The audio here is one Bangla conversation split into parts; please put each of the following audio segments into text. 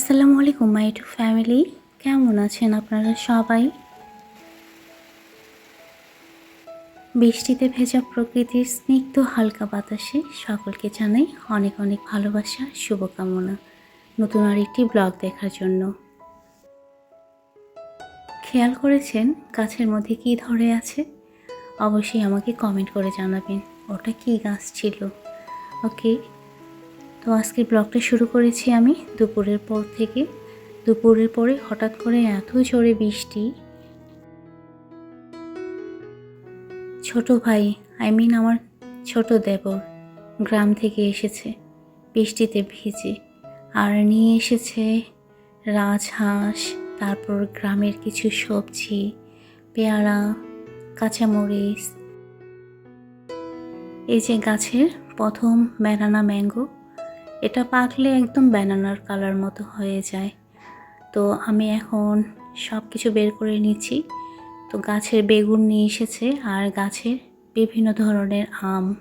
আসসালামু আলাইকুম, মাই টু ফ্যামিলি। কেমন আছেন আপনারা সবাই? বৃষ্টিতে ভেজা প্রকৃতির স্নিগ্ধ হালকা বাতাসে সকলকে জানাই অনেক অনেক ভালোবাসা, শুভকামনা। নতুন আরেকটি ব্লগ দেখার জন্য। খেয়াল করেছেন গাছের মধ্যে কি ধরে আছে? অবশ্যই আমাকে কমেন্ট করে জানাবেন, ওটা কি গাছ ছিল? ওকে তো আজকের ব্লগটা শুরু করেছি আমি দুপুরের পর থেকে। দুপুরের পরে হঠাৎ করে এত জোরে বৃষ্টি। ছোট ভাই আই মিন আমার ছোট দেবর, গ্রাম থেকে এসেছে বৃষ্টিতে ভিজে। আর নিয়ে এসেছে রাজহাঁস, তারপর গ্রামের কিছু সবজি, পেয়ারা, কাঁচামরিচ। এই যে গাছের প্রথম ব্যানানা ম্যাঙ্গো এটা পাকলে একদম ব্যানানার কালার মতো হয়ে যায়। তো আমি এখন সব কিছু বের করে নিচ্ছি। তো গাছের বেগুন নিয়ে এসেছে আর গাছের বিভিন্ন ধরনের আম।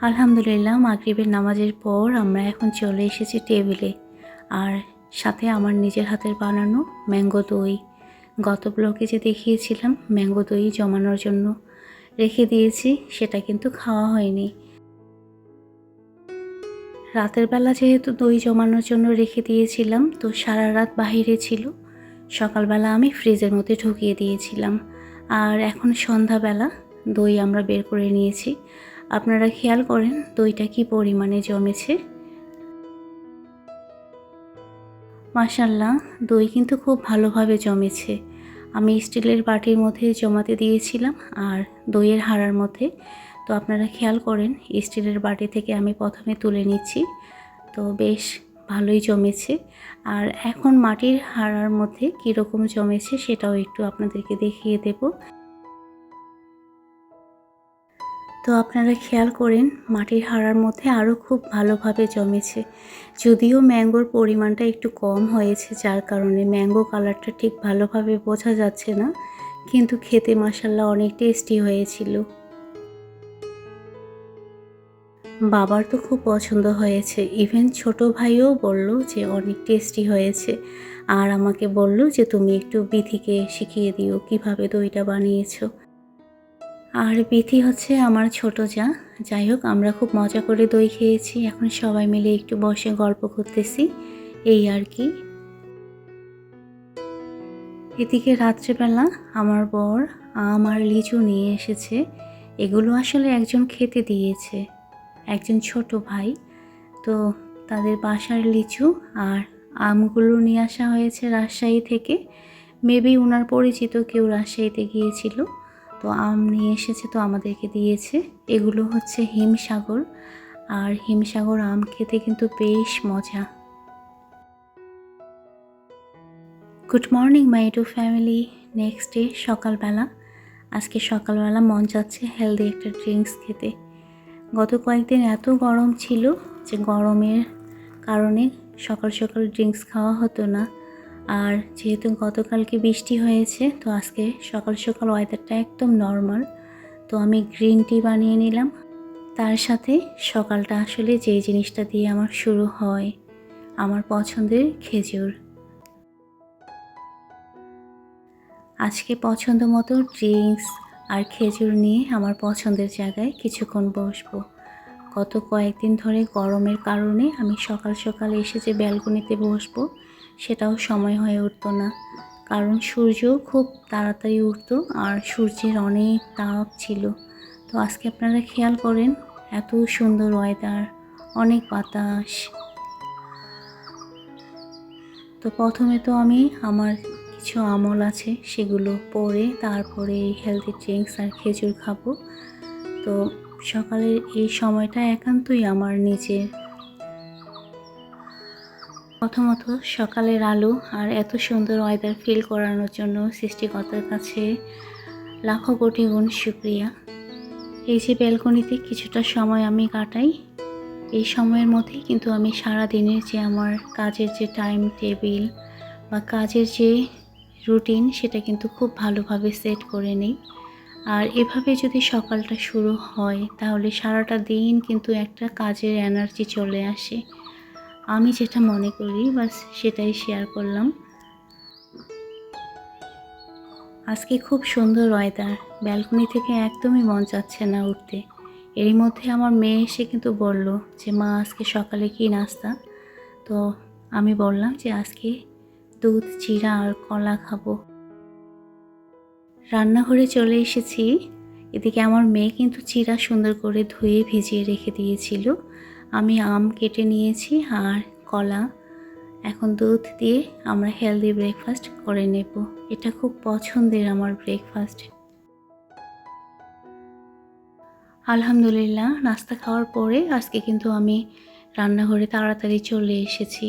আলহামদুলিল্লাহ, মাগরিবের নামাজের পর আমরা এখন চলে এসেছি টেবিলে। আর সাথে আমার নিজের হাতের বানানো ম্যাঙ্গো দই। গত ব্লকে যে দেখিয়েছিলাম, ম্যাঙ্গো দই জমানোর জন্য রেখে দিয়েছি, সেটা কিন্তু খাওয়া হয়নি। রাতের বেলা যেহেতু দই জমানোর জন্য রেখে দিয়েছিলাম, তো সারা রাত বাহিরে ছিল। সকালবেলা আমি ফ্রিজের মধ্যে ঢুকিয়ে দিয়েছিলাম। আর এখন সন্ধ্যাবেলা দই আমরা বের করে নিয়েছি। আপনারা খেয়াল করেন, দইটা কি পরিমাণে জমেছে। মাসাল্লাহ দই কিন্তু খুব ভালোভাবে জমেছে। আমি স্টিলের বাটির মধ্যে জমাতে দিয়েছিলাম, আর দইয়ের হাড়ার মধ্যে। তো আপনারা খেয়াল করেন স্টিলের বাটি থেকে আমি প্রথমে তুলে নিচ্ছি। তো বেশ ভালোই জমেছে। আর এখন মাটির হাড়ার মধ্যে কীরকম জমেছে সেটাও একটু আপনাদেরকে দেখিয়ে দেব। তো আপনারা খেয়াল করেন, মাটির হাড়ার মধ্যে আরও খুব ভালোভাবে জমেছে। যদিও ম্যাঙ্গোর পরিমাণটা একটু কম হয়েছে, যার কারণে ম্যাঙ্গো কালারটা ঠিক ভালোভাবে বোঝা যাচ্ছে না। কিন্তু খেতে মশাল্লা অনেক টেস্টি হয়েছিল। বাবার তো খুব পছন্দ হয়েছে। ইভেন ছোট ভাইও বলল যে অনেক টেস্টি হয়েছে। আর আমাকে বলল যে তুমি একটু বিথিকে শিখিয়ে দিও কীভাবে দইটা বানিয়েছো। আর বিথি হচ্ছে আমার ছোট যা। যাই হোক, আমরা খুব মজা করে দই খেয়েছি। এখন সবাই মিলে একটু বসে গল্প করতেছি। এই আর কি। এদিকে রাত্রেবেলা আমার বর, আম আর লিচু নিয়ে এসেছে। এগুলো আসলে একজন খেতে দিয়েছে। একজন ছোট ভাই। তো তাদের বাসার লিচু আর আমগুলো নিয়ে আসা হয়েছে রাজশাহী থেকে। মেবি ওনার পরিচিত কেউ রাজশাহীতে গিয়েছিল। তো আম নিয়ে এসেছে, তো আমাদেরকে দিয়েছে। এগুলো হচ্ছে হিমসাগর। আর হিমসাগর আম খেতে কিন্তু বেশ মজা। Good morning my to family next day সকালবেলা। আজকে সকালবেলা মন যাচ্ছে হেলদি একটা ড্রিঙ্কস খেতে। গত কয়েকদিন এত গরম ছিল যে গরমের কারণে সকাল সকাল ড্রিঙ্কস খাওয়া হতো না। আর যেহেতু গতকালকে বৃষ্টি হয়েছে, তো আজকে সকাল সকাল ওয়েদারটা একদম নর্মাল তো আমি গ্রিন টি বানিয়ে নিলাম। তার সাথে সকালটা আসলে যেই জিনিসটা দিয়ে আমার শুরু হয়, আমার পছন্দের খেজুর। আজকে পছন্দ মতো ড্রিঙ্কস আর খেজুর নিয়ে আমার পছন্দের জায়গায় কিছুক্ষণ বসবো। গত কয়েকদিন ধরে গরমের কারণে আমি সকাল সকাল এসে যে ব্যালকনিতে বসবো, সেটাও সময় হয়ে উঠতো না। কারণ সূর্য খুব তাড়াতাড়ি উঠতো আর সূর্যের অনেক তাপ ছিল। তো আজকে আপনারা খেয়াল করেন, এত সুন্দর ওয়েদার অনেক বাতাস। তো প্রথমে তো আমি আমার কিছু আমল আছে, সেগুলো পরে তারপরে এই হেলদি ড্রিঙ্কস আর খেজুর খাব। তো সকালের এই সময়টা একান্তই আমার নিজের। প্রথমত সকালের আলো আর এত সুন্দর ওয়েদার ফিল করানোর জন্য সৃষ্টিকর্তার কাছে লাখো কোটি গুণ শুক্রিয়া। এই যে ব্যালকনিতে কিছুটা সময় আমি কাটাই, এই সময়ের মধ্যেই কিন্তু আমি সারা দিনের যে আমার কাজের যে টাইম টেবিল বা কাজের যে রুটিন সেটা কিন্তু খুব ভালোভাবে সেট করে নিই। আর এভাবে যদি সকালটা শুরু হয়, তাহলে সারাটা দিন কিন্তু একটা কাজের এনার্জি চলে আসে। আমি যেটা মনে করি, বাস সেটাই শেয়ার করলাম। আজকে খুব সুন্দর ওয়েদার ব্যালকনি থেকে একদমই মন চাচ্ছে না উঠতে। এরই মধ্যে আমার মেয়ে এসে কিন্তু বলল যে, মা, আজকে সকালে কি নাস্তা? তো আমি বললাম যে, আজকে দুধ চিরা আর কলা খাব। রান্নাঘরে চলে এসেছি। এদিকে আমার মেয়ে কিন্তু চিরা সুন্দর করে ধুয়ে ভিজিয়ে রেখে দিয়েছিল। আমি আম কেটে নিয়েছি আর কলা। এখন দুধ দিয়ে আমরা হেলদি ব্রেকফাস্ট করে নেব। এটা খুব পছন্দের আমার ব্রেকফাস্ট আলহামদুলিল্লাহ, নাস্তা খাওয়ার পরে আজকে কিন্তু আমি রান্নাঘরে তাড়াতাড়ি চলে এসেছি।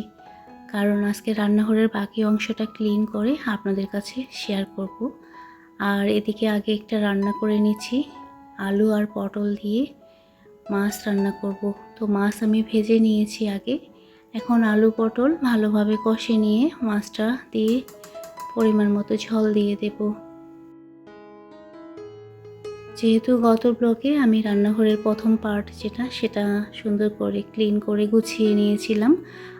কারণ আজকে রান্নাঘরের বাকি অংশটা ক্লিন করে আপনাদের কাছে শেয়ার করব। আর এদিকে আগে একটা রান্না করে নিচ্ছি, আলু আর পটল দিয়ে মাছ রান্না করব। তো মাছ আমি ভেজে নিয়েছি আগে। এখন আলু পটল ভালোভাবে কষে নিয়ে মাছটা দিয়ে পরিমাণ মতো ঝল দিয়ে দেব। যেহেতু গত ব্লকে আমি রান্নাঘরের প্রথম পার্ট যেটা, সেটা সুন্দর করে ক্লিন করে গুছিয়ে নিয়েছিলাম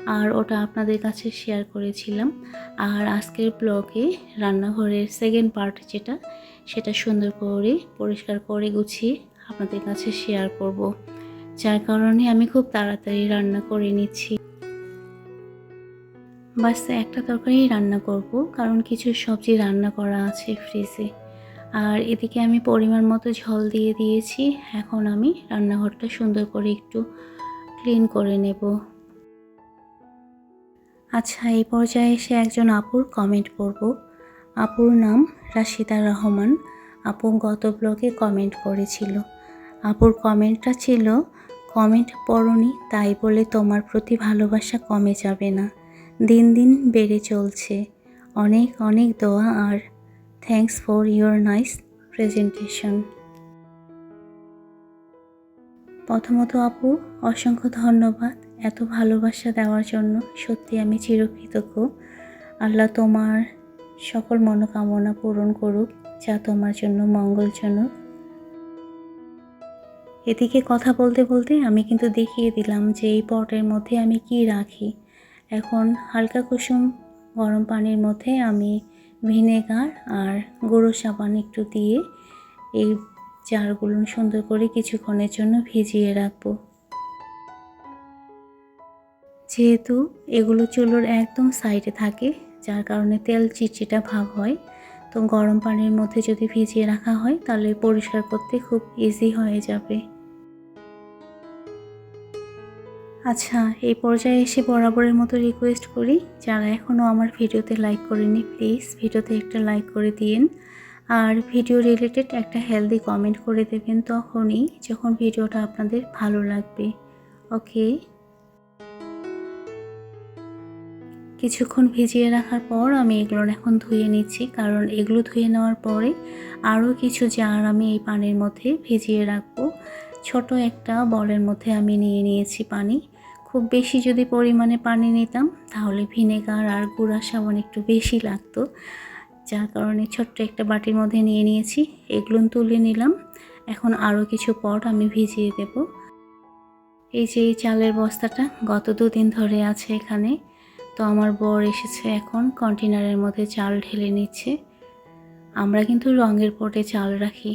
আর ওটা আপনাদের কাছে শেয়ার করেছিলাম। আর আজকের ব্লগে রান্নাঘরের সেকেন্ড পার্ট যেটা, সেটা সুন্দর করে পরিষ্কার করে গুছিয়ে আপনাদের কাছে শেয়ার করব। যার কারণে আমি খুব তাড়াতাড়ি রান্না করে নিচ্ছি। বাস একটা তরকারি রান্না করব, কারণ কিছু সবজি রান্না করা আছে ফ্রিজে আর এদিকে আমি পরিমাণ মতো ঝোল দিয়ে দিয়েছি। এখন আমি রান্নাঘরটা সুন্দর করে একটু ক্লিন করে নেব। আচ্ছা এই পর্যায়ে এসে একজন আপুর কমেন্ট পড়ব। আপুর নাম রাশিদা রহমান। আপু গত ব্লগে কমেন্ট করেছিল। আপুর কমেন্টটা ছিল, কমেন্ট পড়নি, তাই বলে তোমার প্রতি ভালোবাসা কমে যাবে না। দিন দিন বেড়ে চলছে। অনেক অনেক দোয়া আর thanks for your nice presentation প্রথমত আপু, অসংখ্য ধন্যবাদ এত ভালোবাসা দেওয়ার জন্য। সত্যি আমি চিরকৃতজ্ঞ। আল্লাহ তোমার সকল মনোকামনা পূরণ করুক, যা তোমার জন্য মঙ্গলজনক। এদিকে কথা বলতে বলতে আমি কিন্তু দেখিয়ে দিলাম যে এই পটের মধ্যে আমি কি রাখি। এখন হালকা কুসুম গরম পানির মধ্যে আমি ভিনেগার আর গুঁড়ো সাবান একটু দিয়ে এই চারগুলো সুন্দর করে কিছুক্ষণের জন্য ভিজিয়ে রাখব। যেহেতু এগুলো চুলোর একদম সাইডে থাকে, যার কারণে তেল চিটচিটা ভাব হয়, তো গরম পানির মধ্যে যদি ভিজিয়ে রাখা হয়, তাহলে পরিষ্কার করতে খুব ইজি হয়ে যাবে। আচ্ছা এই পর্যায়ে এসে বরাবরের মতো রিকোয়েস্ট করি। যারা এখনও আমার ভিডিওতে লাইক করেনি প্লিজ ভিডিওতে একটা লাইক করে দিন আর ভিডিও রিলেটেড একটা হেলদি কমেন্ট করে দেবেন তখনই যখন ভিডিওটা আপনাদের ভালো লাগবে। ওকে কিছুক্ষণ ভিজিয়ে রাখার পর আমি এগুলো এখন ধুয়ে নিচ্ছি, কারণ এগুলো ধুয়ে নেওয়ার পরে আরও কিছু জার আমি এই পানির মধ্যে ভিজিয়ে রাখব। ছোট একটা বলের মধ্যে আমি নিয়ে নিয়েছি পানি। খুব বেশি যদি পরিমাণে পানি নিতাম, তাহলে ভিনেগার আর গুঁড়া সাবান একটু বেশি লাগতো। যার কারণে ছোট্ট একটা বাটির মধ্যে নিয়ে নিয়েছি, এগুলো তুলে নিলাম। এখন আরও কিছু পট আমি ভিজিয়ে দেব। এই যে এই চালের বস্তাটা, গত দুদিন ধরে আছে এখানে। তো আমার বর এসেছে এখন কন্টেনারের মধ্যে চাল ঢেলে নিচ্ছে। আমরা কিন্তু রঙের পটে চাল রাখি।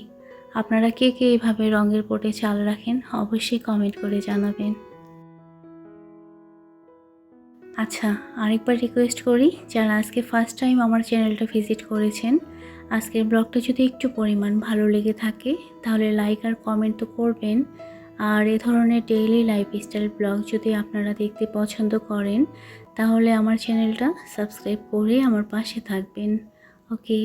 আপনারা কে কে এইভাবে রঙের পটে চাল রাখেন, অবশ্যই কমেন্ট করে জানাবেন। আচ্ছা আরেকবার রিকোয়েস্ট করি যারা আজকে ফার্স্ট টাইম আমার চ্যানেলটা ভিজিট করেছেন, আজকের ব্লগটা যদি একটু পরিমাণ ভালো লেগে থাকে, তাহলে লাইক আর কমেন্ট তো করবেন। আর এ ধরনের ডেইলি লাইফস্টাইল ব্লগ যদি আপনারা দেখতে পছন্দ করেন, তাহলে আমার চ্যানেলটা সাবস্ক্রাইব করে আমার পাশে থাকবেন। ওকে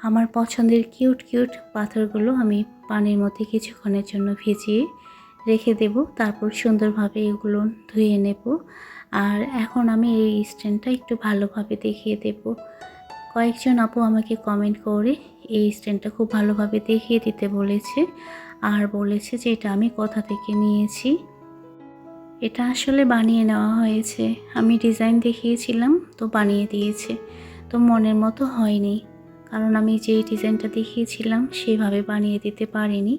আমার পছন্দের কিউট কিউট পাথরগুলো আমি পানির মধ্যে কিছুক্ষণের জন্য ভিজিয়ে রেখে দেব। তারপর সুন্দরভাবে এগুলো ধুয়ে নেব। আর এখন আমি এই স্ট্যান্ডটা একটু ভালোভাবে দেখিয়ে দেব। কয়েকজন আপু আমাকে কমেন্ট করে এই স্ট্যান্ডটা খুব ভালোভাবে দেখিয়ে দিতে বলেছে আর বলেছে যে এটা আমি কোথা থেকে নিয়েছি। এটা আসলে বানিয়ে নেওয়া হয়েছে। আমি ডিজাইন দেখিয়েছিলাম, তো বানিয়ে দিয়েছে। তো মনের মতো হয়নি। কারণ আমি যেই ডিজাইনটা দেখিয়েছিলাম, সেভাবে বানিয়ে দিতে পারিনি।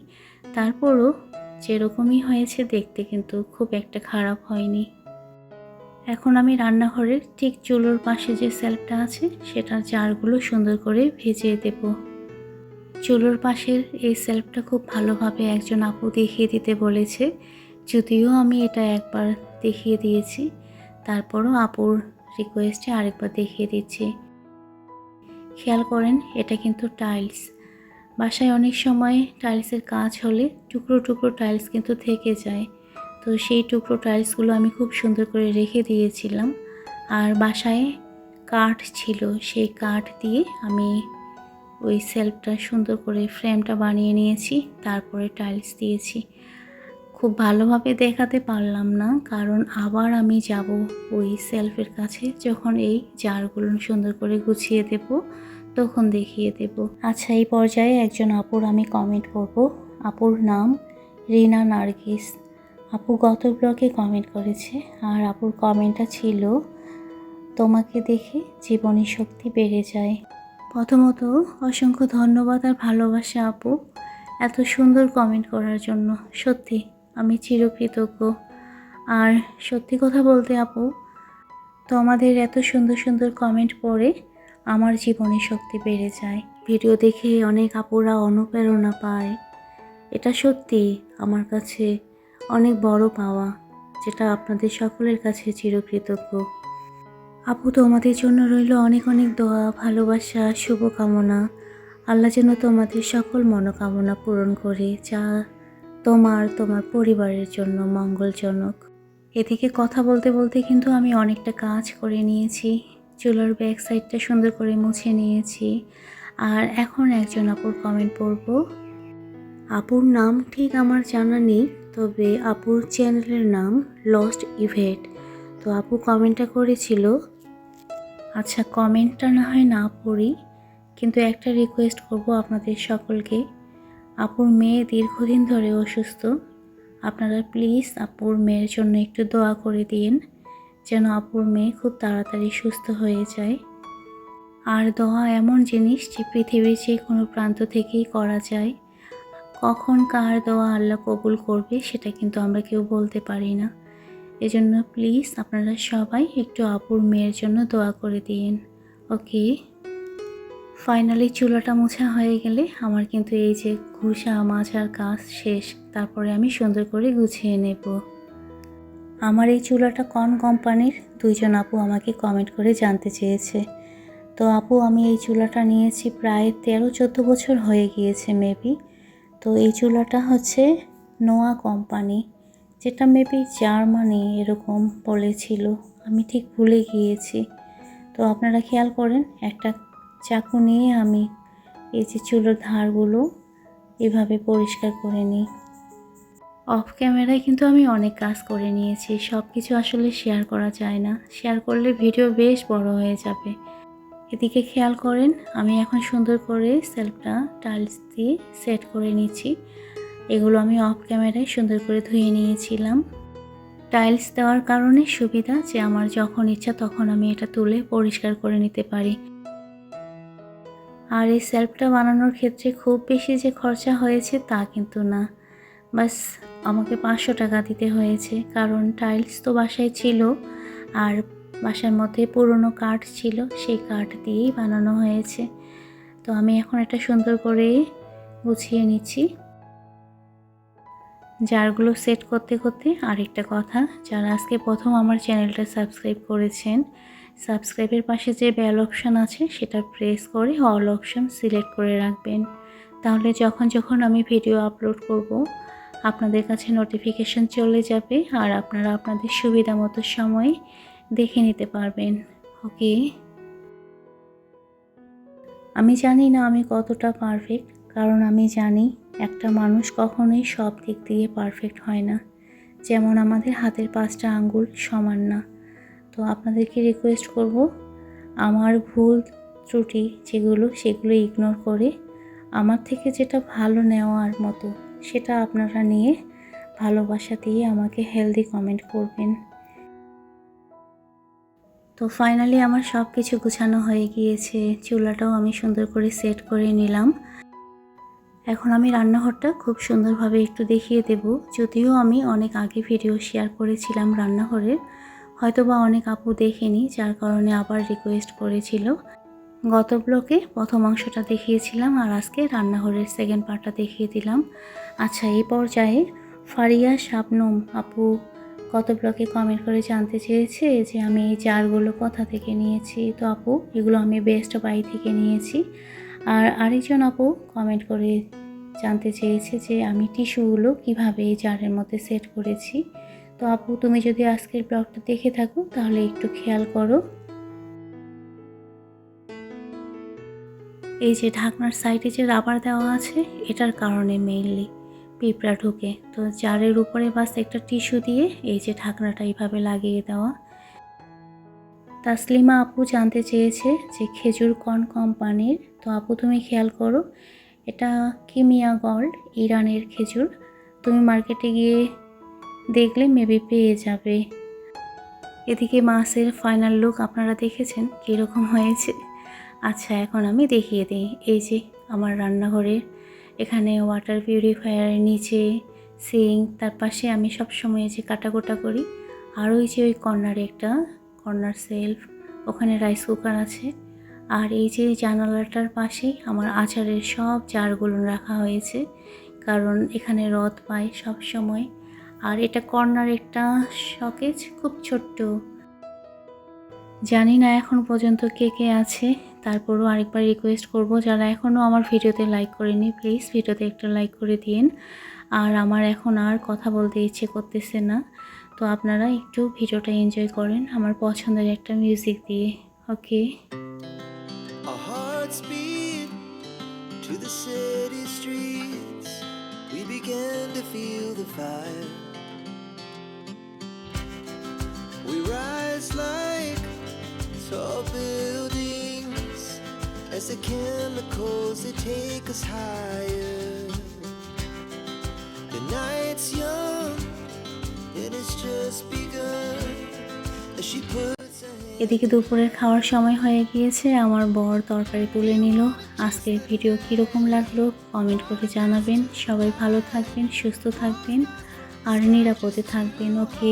তারপরও যেরকমই হয়েছে দেখতে কিন্তু খুব একটা খারাপ হয়নি। এখন আমি রান্নাঘরের ঠিক চুলোর পাশে যে সেলফটা আছে, সেটার জারগুলো সুন্দর করে ভেজিয়ে দেব। চুলোর পাশের এই সেলফটা খুব ভালোভাবে একজন আপু দেখিয়ে দিতে বলেছে, যদিও আমি এটা একবার দেখিয়ে দিয়েছি। তারপরও আপুর রিকোয়েস্টে আরেকবার দেখিয়ে দিচ্ছি। খেয়াল করেন, এটা কিন্তু টাইলস বাসায় অনেক সময় টাইলসের কাজ হলে টুকরো টুকরো টাইলস কিন্তু থেকে যায়। তো সেই টুকরো টাইলসগুলো আমি খুব সুন্দর করে রেখে দিয়েছিলাম। আর বাসায় কাঠ ছিল, সেই কাঠ দিয়ে আমি ওই সেলফটা সুন্দর করে ফ্রেমটা বানিয়ে নিয়েছি, তারপরে টাইলস দিয়েছি। খুব ভালোভাবে দেখাতে পারলাম না, কারণ আবার আমি যাব ওই সেলফের কাছে যখন এই জারগুলো সুন্দর করে গুছিয়ে দেব। তখন দেখিয়ে দেব। আচ্ছা এই পর্যায়ে একজন আপুর আমি কমেন্ট করব। আপুর নাম রিনা নার্গিস। আপু গত ব্লগে কমেন্ট করেছে আর আপুর কমেন্টটা ছিল, তোমাকে দেখে জীবনী শক্তি বেড়ে যায়। প্রথমত, অসংখ্য ধন্যবাদ আর ভালোবাসা আপু এত সুন্দর কমেন্ট করার জন্য। সত্যি, আমি চিরকৃতজ্ঞ। আর সত্যি কথা বলতে আপু, তোমাদের এত সুন্দর সুন্দর কমেন্ট পড়ে আমার জীবনে শক্তি বেড়ে যায়। ভিডিও দেখে অনেক আপুরা অনুপ্রেরণা পায়। এটা সত্যি আমার কাছে অনেক বড় পাওয়া, যেটা আপনাদের সকলের কাছে চিরকৃতজ্ঞ। আপু তোমাদের জন্য রইল অনেক অনেক দোয়া, ভালোবাসা, শুভকামনা। আল্লাহ যেন তোমাদের সকল মনোকামনা পূরণ করে, যা তোমার তোমার পরিবারের জন্য মঙ্গলজনক। এদিকে কথা বলতে বলতে কিন্তু আমি অনেকটা কাজ করে নিয়েছি। চুলার ব্যাক সাইডটা সুন্দর করে মুছে নিয়েছি। আর এখন একজন আপুর কমেন্ট পড়ব। আপুর নাম ঠিক আমার জানা নেই, তবে আপুর চ্যানেলের নাম লস্ট ইভেট তো আপু কমেন্টটা করেছিল আচ্ছা কমেন্টটা না হয় না পড়ি, কিন্তু একটা রিকোয়েস্ট করব আপনাদের সকলকে। আপুর মেয়ে দীর্ঘদিন ধরে অসুস্থ, আপনারা প্লিজ আপুর মেয়ের জন্য একটু দোয়া করে দিন। যেন আপুর মেয়ে খুব তাড়াতাড়ি সুস্থ হয়ে যায়। আর দোয়া এমন জিনিস যে পৃথিবীর যে কোনো প্রান্ত থেকেই করা যায়। কখন কার দোয়া আল্লাহ কবুল করবে সেটা কিন্তু আমরা কেউ বলতে পারি না। এজন্য প্লিজ আপনারা সবাই একটু আপুর মেয়ের জন্য দোয়া করে দিন। ওকে? ফাইনালি চুলাটা মোছা হয়ে গেলে আমার কিন্তু এই যে ঘুষা, মাছার কাজ শেষ। তারপরে আমি সুন্দর করে গুছিয়ে নেব। আমার এই চুলাটা কোন কোম্পানির? দুইজন আপু আমাকে কমেন্ট করে জানতে চেয়েছে। তো আপু, আমি এই চুলাটা নিয়েছি প্রায় তেরো চোদ্দ বছর হয়ে গিয়েছে মেবি তো এই চুলাটা হচ্ছে নোয়া কোম্পানি, যেটা মেবি জার্মানি এরকম বলেছিল। আমি ঠিক ভুলে গিয়েছি। তো আপনারা খেয়াল করেন, একটা চাকু নিয়ে আমি এই যে চুলোর ধারগুলো এভাবে পরিষ্কার করে নিই। অফ ক্যামেরায় কিন্তু আমি অনেক কাজ করে নিয়েছি সব কিছু আসলে শেয়ার করা যায় না। শেয়ার করলে ভিডিও বেশ বড় হয়ে যাবে। এদিকে খেয়াল করেন, আমি এখন সুন্দর করে সেলফটা টাইলস দিয়ে সেট করে নিচ্ছি। এগুলো আমি অফ ক্যামেরায় সুন্দর করে ধুয়ে নিয়েছিলাম। টাইলস দেওয়ার কারণে সুবিধা যে আমার যখন ইচ্ছা তখন আমি এটা তুলে পরিষ্কার করে নিতে পারি। আর এই সেলফটা বানানোর ক্ষেত্রে খুব বেশি যে খরচা হয়েছে তা কিন্তু না। বাস আমাকে পাঁচশো টাকা দিতে হয়েছে, কারণ টাইলস তো বাসায় ছিল আর বাসার মধ্যে পুরনো কাঠ ছিল, সেই কাঠ দিয়েই বানানো হয়েছে। তো আমি এখন এটা সুন্দর করে গুছিয়ে নিচ্ছি। জারগুলো সেট করতে করতে আরেকটা কথা, যারা আজকে প্রথম আমার চ্যানেলটা সাবস্ক্রাইব করেছেন সাবস্ক্রাইবের পাশে যে বেল অপশান আছে, সেটা প্রেস করে অল অপশান সিলেক্ট করে রাখবেন। তাহলে যখন যখন আমি ভিডিও আপলোড করব আপনাদের কাছে নোটিফিকেশন চলে যাবে আর আপনারা আপনাদের সুবিধা মতো সময় দেখে নিতে পারবেন ওকে আমি জানি না আমি কতটা পারফেক্ট কারণ আমি জানি একটা মানুষ কখনোই সব দিক দিয়ে পারফেক্ট হয় না। যেমন আমাদের হাতের পাঁচটা আঙ্গুল সমান না। তো আপনাদেরকে রিকোয়েস্ট করব, আমার ভুল ত্রুটি যেগুলো সেগুলো ইগনোর করে আমার থেকে যেটা ভালো নেওয়ার মতো সেটা আপনারা নিয়ে ভালোবাসা দিয়ে আমাকে হেলদি কমেন্ট করবেন। তো ফাইনালি আমার সব কিছু গুছানো হয়ে গিয়েছে, চুলাটাও আমি সুন্দর করে সেট করে নিলাম। এখন আমি রান্নাঘরটা খুব সুন্দরভাবে একটু দেখিয়ে দেব। যদিও আমি অনেক আগে ভিডিও শেয়ার করেছিলাম রান্নাঘরের হয়তো বা অনেক আপু দেখেনি, যার কারণে আবার রিকোয়েস্ট করেছিল। গত ব্লকে প্রথম অংশটা দেখিয়েছিলাম আর আজকে রান্নাঘরের সেকেন্ড পার্টটা দেখিয়ে দিলাম। আচ্ছা এই পর্যায়ে ফারিয়া শাবনম আপু কত ব্লকে কমেন্ট করে জানতে চেয়েছে যে আমি এই জারগুলো কোথা থেকে নিয়েছি? তো আপু, এগুলো আমি বেস্ট বাই থেকে নিয়েছি। আর আরেকজন আপু কমেন্ট করে জানতে চেয়েছে যে আমি টিস্যুগুলো কীভাবে এই জারের মধ্যে সেট করেছি। তো আপু, তুমি যদি আজকের ব্লগটা দেখে থাকো, তাহলে একটু খেয়াল করো। এই যে ঢাকনার সাইডে যে রাবার দেওয়া আছে, এটার কারণে মেইনলি পিঁপড়া ঢুকে। তো জারের উপরে বাস একটা টিস্যু দিয়ে এই যে ঢাকনাটা এইভাবে লাগিয়ে দেওয়া। তাসলিমা আপু জানতে চেয়েছে যে খেজুর কর্ন কোম্পানির, তো আপু তুমি খেয়াল করো, এটা কিমিয়া গল্ড, ইরানের খেজুর। তুমি মার্কেটে গিয়ে দেখলে মেবি পেয়ে যাবে। এদিকে মাছের ফাইনাল লুক আপনারা দেখেছেন, কীরকম হয়েছে? আচ্ছা এখন আমি দেখিয়ে দিই। এই যে আমার রান্নাঘরের এখানে ওয়াটার পিউরিফায়ারের নিচে সিঙ্ক তার পাশে আমি সবসময় যে কাটাকুটা করি। আর ওই যে ওই কর্নারে একটা কর্নার সেলফ ওখানে রাইস কুকার আছে। আর এই যে জানালাটার পাশেই আমার আচারের সব জারগুলো রাখা হয়েছে, কারণ এখানে রদ পায় সব সময় আর এটা কর্নার একটা শকেজ খুব ছোট্ট। জানি না এখন পর্যন্ত কে কে আছে। তারপরও আরেকবার রিকোয়েস্ট করব, যারা এখনও আমার ভিডিওতে লাইক করেনি প্লিজ ভিডিওতে একটা লাইক করে দিন আর আমার এখন আর কথা বলতে ইচ্ছে করতেছে না। তো আপনারা একটু ভিডিওটা এনজয় করেন, আমার পছন্দের একটা মিউজিক দিয়ে ওকে. We rise like tall buildings. As the chemicals, they take us higher. The night's young, and it's just begun. As she puts এদিকে দুপুরের খাওয়ার সময় হয়ে গিয়েছে, আমার বর তরকারি তুলে নিল। আজকের ভিডিও কীরকম লাগল কমেন্ট করে জানাবেন। সবাই ভালো থাকবেন, সুস্থ থাকবেন, আর নিরাপদে থাকবেন, ওকে?